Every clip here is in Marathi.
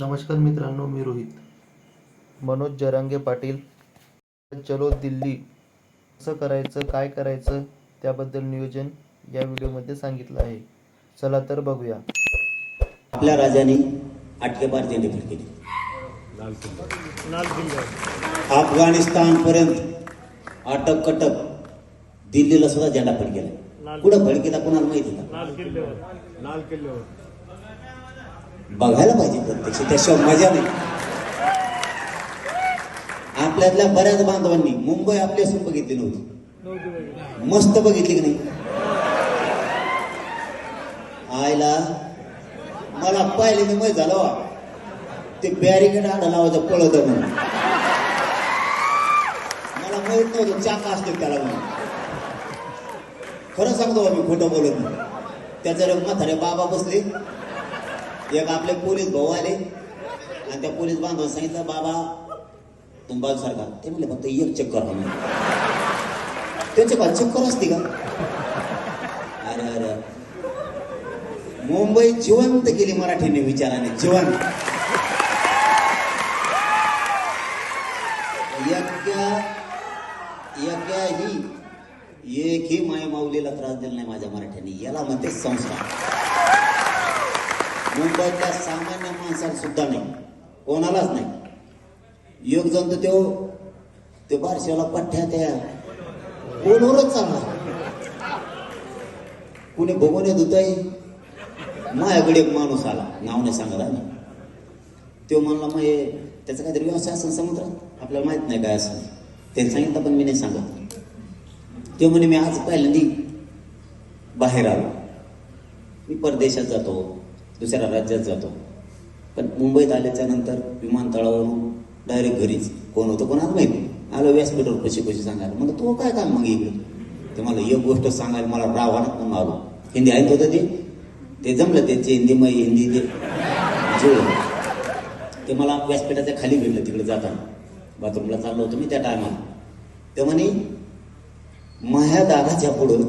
नमस्कार मित्रांनो मी रोहित. मनोज जरांगे पाटील. चलो दिल्ली. कसं करायचं काय करायचं त्याबद्दल नियोजन या व्हिडिओमध्ये सांगितलं आहे. चला तर बघूया. आपल्या राजाने आटकेपार झेंडे फडकेले अफगाणिस्तान पर्यंत अटक कटक दिल्लीला सुद्धा झेंडा फडकेला. कुठं फडकेला कोणाला माहिती? लाल किल्ल्यावर. बघायला पाहिजे प्रत्यक्ष. त्याशिवाय मजा नाही. आपल्यातल्या बऱ्याच बांधवांनी मुंबई आपली असून बघितली नव्हती. मस्त बघितली की नाही? आयला मला पाहिले तर मग झालं वा. ते बॅरिकेड आडा लावायचं पळत म्हणून. मला माहीत नव्हतं चाका असतो त्याला म्हणून. खरं सांगतो बा मी खोटं बोलत नाही. त्याचा रे म्हातारे बाबा बसले. एक आपले पोलीस भाऊ आले. आणि त्या पोलीस बांधव सांगितलं बाबा तुम्ही बाजू ते म्हणले फक्त एक चक्कर म्हणे. त्यांच्या का चक्कर असते का? अरे अरे. मुंबई जिवंत केली मराठीने विचाराने जिवंत. यज्ञ यज्ञ ही एकही माय माऊलीला त्रास दिला नाही माझ्या मराठ्याने. याला म्हणते संस्कार. मुंबईतल्या सामान्य माणसाला सुद्धा नाही. कोणालाच नाही. योग जण तर त्यो ते बारशाला पठ्ठ्या त्या फोनवरच चालला कुणी बघून येत होताय माझ्याकडे एक माणूस आला नाव नाही सांगत आम्ही. तो म्हणला मग हे त्याचा काहीतरी व्यवसाय असेल समुद्रात? आपल्याला माहीत नाही काय असं त्यांनी सांगितलं पण मी नाही सांगत. तो म्हणे मी आज पहिल्यांदी बाहेर आलो. मी परदेशात जातो. दुसऱ्या राज्यात जातो. पण मुंबईत आल्याच्यानंतर विमानतळावरून डायरेक्ट घरीच कोण होतं कोणाला माहिती आलो व्यासपीठावर कशी कशी सांगायला. म्हणलं तो काय काम मग इकडे? ते मला एक गोष्ट सांगायला मला रावणात म्हणून आलो हिंदी ऐकत होतं ते. ते जमलं त्याचे हिंदी मग हिंदी ते. जुळलं ते मला व्यासपीठाच्या खाली भेटलं तिकडे जाताना. बाथरूमला चाललो होतो मी त्या टायमाला ते म्हणे माह्या दादाच्या पुढं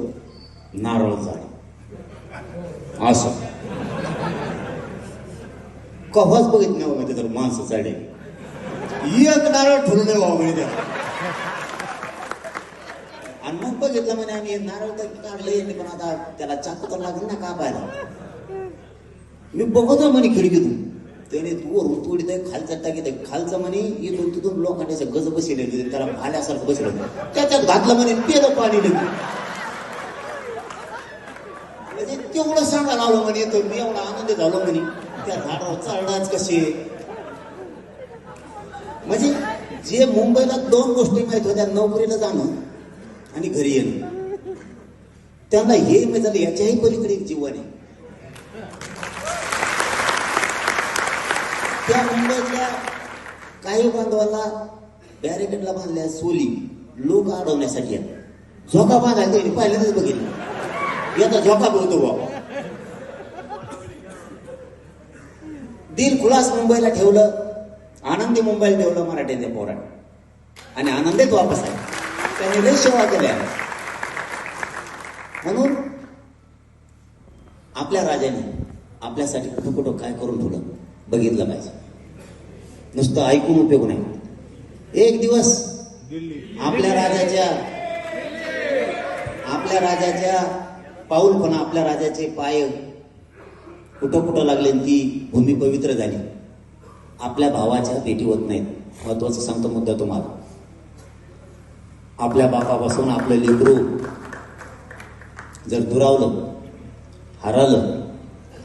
नारळ झाड असं. कव्हाच बघित नाही माहिती तर माणसं चाडे एक नारळ ठेवलं नाही बाबा म्हणे त्याला आणि मग बघितलं म्हणे आम्ही नारळ तर काढले यांनी पण आता त्याला चाकू तर लागेल ना कापायला. मी बघतो म्हणे खिडकीतून. त्याने वरून तोडीत आहे खालचा टाकीत आहे. खालचं म्हणे इथून तिथून लोखंडाचे गज बसले त्याला भाल्यासारखं बसलं त्याच्यात घातलं म्हणे पेलं पाणी लगेच म्हणजे तेवढं सांगायला आलो म्हणे तर मी एवढा आनंद झालो म्हणे. त्या झाडावर चढणार कसे म्हणजे जे मुंबईला दोन गोष्टी माहीत होत्या नोकरीला जाणं आणि घरी येणं. त्यांना हे माहीत झालं याच्याही पलीकडे एक जीवन आहे. त्या मुंबईतल्या काही बांधवाला बॅरिकेडला बांधल्या सोली लोक अडवण्यासाठी आहेत झोका बांधायला पहिल्यांदाच बघितलं. याचा झोका बोलतो बाबा दिल खुलास मुंबईला ठेवलं आनंदी मुंबईला ठेवलं मराठीचे पोराने आणि आनंदीत वापस आहे त्यांनी लय सेवा केल्या म्हणून आपल्या राजाने आपल्यासाठी कुठं कुठं काय करून थोडं बघितलं पाहिजे. नुसतं ऐकून उपयोग नाही. एक दिवस आपल्या राजाच्या आपल्या राजाच्या पाऊल पण आपल्या राजाचे पाय कुठं कुठं लागले ती भूमी पवित्र झाली. आपल्या भावाच्या भेटी होत नाहीत. महत्त्वाचा सांगतो मुद्दा तुम्हाला. आपल्या बापापासून आपलं लेकरू जर दुरावलं हरवलं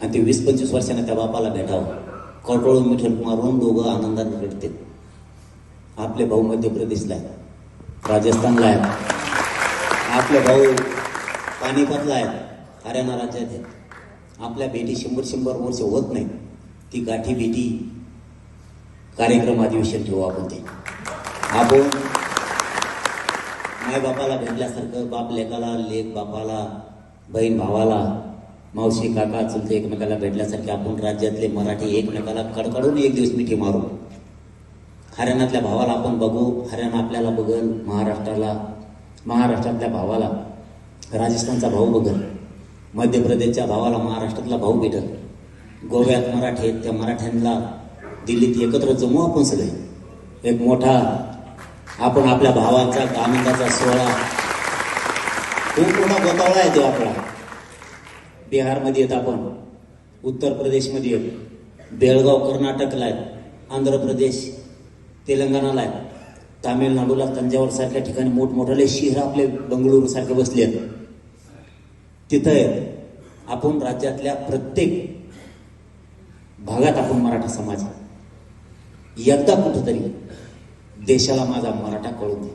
आणि ते वीस पंचवीस वर्षाने त्या बापाला भेटावं कटोळून मिठण मारून दोघं आनंदाने भेटते आपले भाऊ मध्य प्रदेशला आहेत. राजस्थानला आहेत. आपले भाऊ पानिपतला आहेत. हरियाणा राज्यात आहेत. आपल्या भेटी शंभर शंभर वर्ष होत नाही. ती गाठी भेटी कार्यक्रम अधिवेशन ठेवू आपण ते. आपण माय बापाला भेटल्यासारखं बाप लेकाला लेख बापाला बहीण भावाला मावशी काका चुलते एकमेकाला भेटल्यासारखे आपण राज्यातले मराठी एकमेकाला कडकडून एक दिवस मिठी मारू हरियाणातल्या भावाला आपण बघू हरियाणा आपल्याला बघल महाराष्ट्राला महाराष्ट्रातल्या भावाला राजस्थानचा भाऊ बघल. मध्य प्रदेशच्या भावाला महाराष्ट्रातला भाऊ भेटत गोव्यात मराठी आहेत त्या मराठ्यांना दिल्लीत एकत्र जमू आपण सगळे. एक मोठा आपण आपल्या भावांचा आनंदाचा सोहळा. खूप मोठा गोतावळा आहे तो आपला. बिहारमध्ये येत आपण. उत्तर प्रदेशमध्ये येत. बेळगाव कर्नाटकला आहेत आंध्र प्रदेश तेलंगणाला आहे तामिळनाडूला तंजावर सारख्या ठिकाणी मोठमोठाले शहर आपले बंगळुरू सारखे बसले आहेत. तिथं आपण राज्यातल्या प्रत्येक भागात आपण मराठा समाज एकदा कुठंतरी देशाला माझा मराठा कळून दे.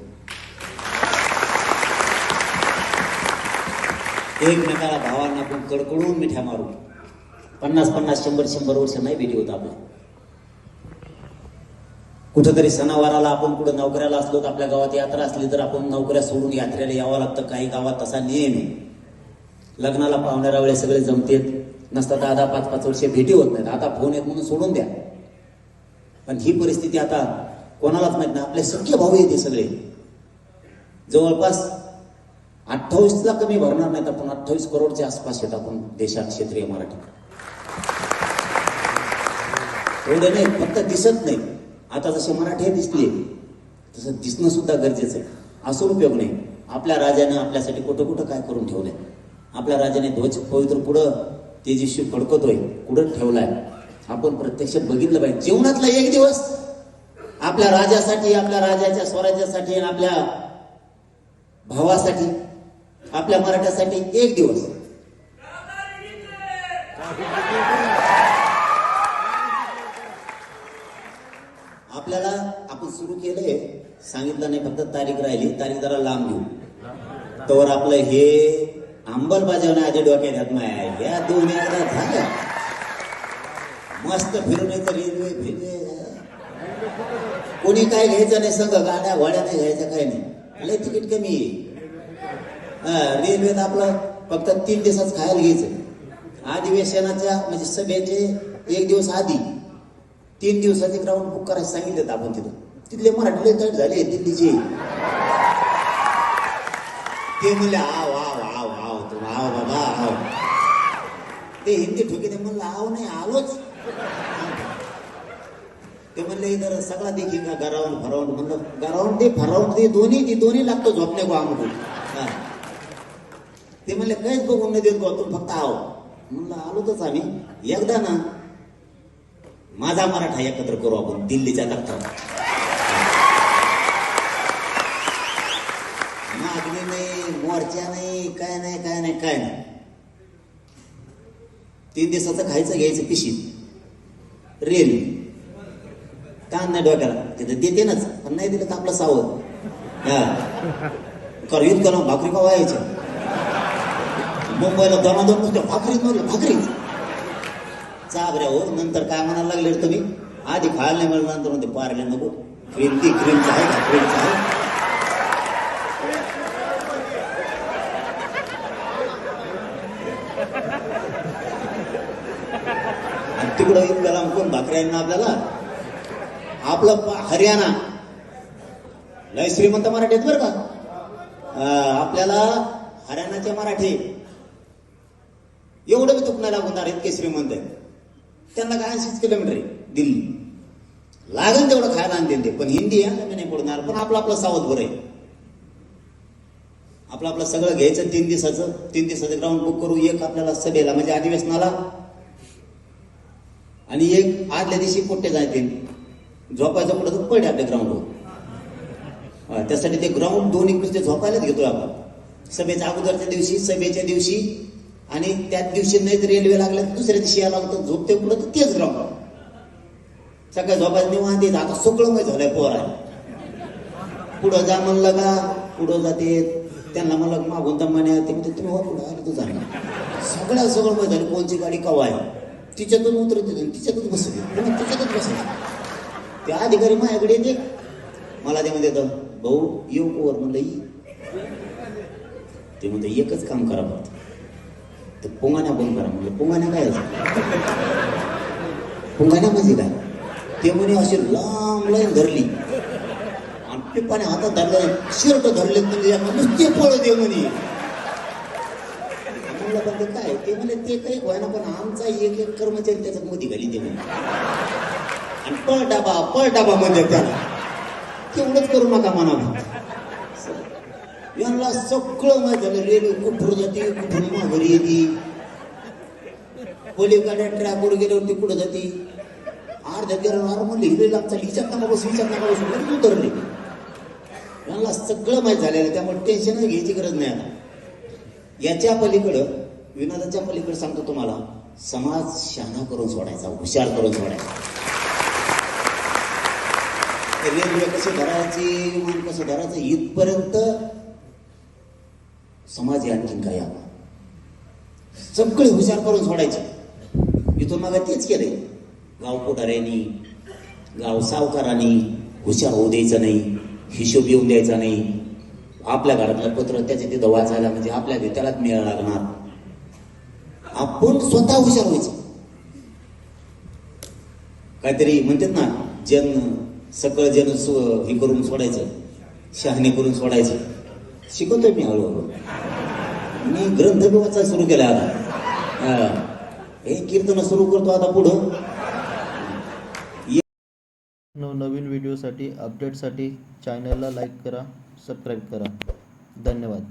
एकमेकाला भावांना आपण कडकडून मिठ्या मारू. पन्नास पन्नास शंभर शंभर वर्ष नाही भेटी होत आपल्या कुठंतरी सणावाराला आपण कुठं नोकऱ्याला असलो तर आपल्या गावात यात्रा असली तर आपण नोकऱ्या सोडून यात्रेला यावं लागतं. काही गावात तसा नियम आहे. लग्नाला पाहुण्या वेळे सगळे जमतेत. नसतात आता पाच पाच वर्ष भेटी होत नाहीत. आता फोन येत म्हणून सोडून द्या. पण ही परिस्थिती आता कोणालाच माहीत नाही. आपले सख्य भाऊ येते सगळे. जवळपास अठ्ठावीसला कमी भरणार नाहीत आपण अठ्ठावीस करोडच्या आसपास येत आपण देशात क्षेत्रीय मराठी एवढे नाही फक्त दिसत नाही. आता जसे मराठी दिसले तसं दिसणं सुद्धा गरजेचं आहे. असं उपयोग नाही. आपल्या राजाने आपल्यासाठी कुठं कुठं काय करून ठेवलंय? आपल्या राजाने ध्वज पवित्र पुढं तेजस्वी फडकतोय कुठं ठेवलाय? आपण प्रत्यक्ष बघितलं पाहिजे. जीवनातला एक दिवस आपल्या राजासाठी आपल्या राजाच्या स्वराज्यासाठी आणि आपल्या भावासाठी आपल्या मराठ्यासाठी एक दिवस. आपल्याला आपण सुरू केलंय सांगितलं नाही फक्त तारीख राहिली. तारीख जरा लांब घेऊ. तर आपलं हे अंमलबजावणी आधी डोक्यात येत नाही या दोन एकदा झालं मस्त फिरून येतं रेल्वे फिरवे. कोणी काय घ्यायचं नाही सगळं गाड्या घोड्या नाही घ्यायचं काय नाही. लय तिकीट कमी रेल्वेत आपलं फक्त तीन दिवसाच खायला घ्यायचं. अधिवेशनाच्या म्हणजे सभेचे एक दिवस आधी तीन दिवसाचे ग्राउंड बुक करायला सांगितलं आपण तिथं. तिथले मराठी लय झाले दिल्लीचे. ते म्हणले आव आव आव आव तू आव बाबा आव ते हिंदी ठोके ते म्हणलं आव नाही आलोच. ते म्हणले इधर सगळा देखील का गरावून फरावून म्हणलं गरावून ते फरावून ते दोन्ही ती दोन्ही लागतो झोपणे गो आमको ते म्हणले काहीच बघून नाही देत गो तू फक्त आव म्हणलं आलोतच आम्ही. एकदा ना माझा मराठा एकत्र करू आपण दिल्लीच्या दफ्तरात मागणी नाही मोर्चा नाही काय नाही काय नाही काय नाही. तीन दिवसाचं खायचं घ्यायचं पिशीत. रेल. ताण नाही डोक्याला? तिथं देते नाच पण नाही दिलं तर आपलं सावध. हा. कर युद्ध करा भाकरी का व्हायच्या मुंबईला दमादम नुसत्या भाकरीच म्हणलं? भाकरीच चाबऱ्या हो नंतर काय म्हणायला लागले रे तुम्ही? आधी खायला नाही म्हणलं नंतर म्हणते पारले नको. क्रीम ती क्रीमचं आहे का? क्रीमचं आहे. आणि तिकडं कोण? भाकऱ्यांना आपल्याला? आपलं हरियाणा. लय श्रीमंत मराठी आहेत बरं का? आपल्याला हरियाणाचे मराठी. एवढं बी चुकणार लागणार इतके श्रीमंत आहेत. त्यांना काय ऐंशीच किलोमीटर आहे? दिल्ली. लागेल तेवढं खायला आणतील ते पण हिंदी आहे मी नाही पडणार पण आपलं आपलं सावध बरं आहे. आपलं आपलं सगळं घ्यायचं तीन दिवसाचं. तीन दिवसाचं ग्राउंड बुक करू. एक आपल्याला सभेला म्हणजे अधिवेशनाला आणि एक आदल्या दिवशी पोट्टे जायचे. झोपायचं कुठं तर पडे आपल्या ग्राउंडवर त्यासाठी ते ग्राउंड दोन्ही नुसते झोपायलाच घेतोय आपण. सभेच्या अगोदरच्या दिवशी सभेच्या दिवशी आणि त्याच दिवशी नाही रेल्वे लागल्या तर दुसऱ्या दिवशी यायला होतं. झोपते कुठं तर तेच ग्राउंड सकाळी झोपायचं निवांत येत आता सुकळं मग झालंय पोर. आहे पुढं जा म्हणलं का? पुढं जाते. त्यांना म्हणलं मागून दमाने ते म्हणते तुम्ही हो पुढं आलं तू जाणार सगळ्या सगळं माहिती झालं. कोणची गाडी कवा आहे? तिच्यातून उतरत होते म्हणजे तिच्यातच बसते पुन्हा तिच्यातच बसते ते अधिकारी माझ्याकडे येते. मला ते म्हणते भाऊ येऊ कोवर म्हणलं ये ते म्हणते एकच काम करा फक्त. तर पोंगाण्या बंद करा. म्हणलं पोंगाण्या काय असं पोंगाण्या म्हणजे काय ते म्हणे अशी लांब लाईन धरली. आणि पिपाने हातात धरले शर्ट धरले म्हणजे नुसते पळ दे म्हणे. म्हणलं पण ते काय ते म्हणे ते काही व्हायना पण आमचा एक एक कर्मचारी त्याच्यात मोदी घाली ते म्हणे आणि पळ डाबा पळ डाबा म्हणजे त्याला. तेवढंच करू नका म्हणा यांना सगळं माहीत झालं रेल्वे कुठून जाते कुठून माघारी येते. पलीकडे ट्रॅकवर गेल्यावरती कुठं जाते? अर्ध्या गेल्यावर म्हणलं हिरे लागचा हिच्यात नका बसू हिच्यात नका बसू. लगेच उतरले. यांना सगळं माहीत झालेलं त्यामुळे टेन्शनच घ्यायची गरज नाही आता. याच्या पलीकडं विनोदाच्या पलीकडे सांगतो तुम्हाला समाज शहाणा करून सोडायचा हुशार करून सोडायचा. रेल्वे कशी धरायची विमान कसं धरायचं इथपर्यंत समाज या काय आला? सगळे हुशार करून सोडायचे. इथून मग तेच केलंय गाव पुढाऱ्यांनी गाव सावकारांनी हुशार होऊ द्यायचं नाही हिशोब येऊन द्यायचा नाही. आपल्या घरातलं पत्र त्याच्या तिथं वाचायला म्हणजे आपल्या त्यालाच मिळायला लागणार. आपण स्वतः हुशार व्हायचं. काहीतरी म्हणतात ना जन सकळ जन हे करून सोडायचं शहाणे करून सोडायचं. शिकवतोय मी हळूहळू. मी ग्रंथ बी वाचायला सुरू केला आता. हे. कीर्तन सुरू करतो आता पुढं. नवनवीन व्हिडिओसाठी अपडेटसाठी चॅनलला लाईक करा सबस्क्राईब करा. धन्यवाद.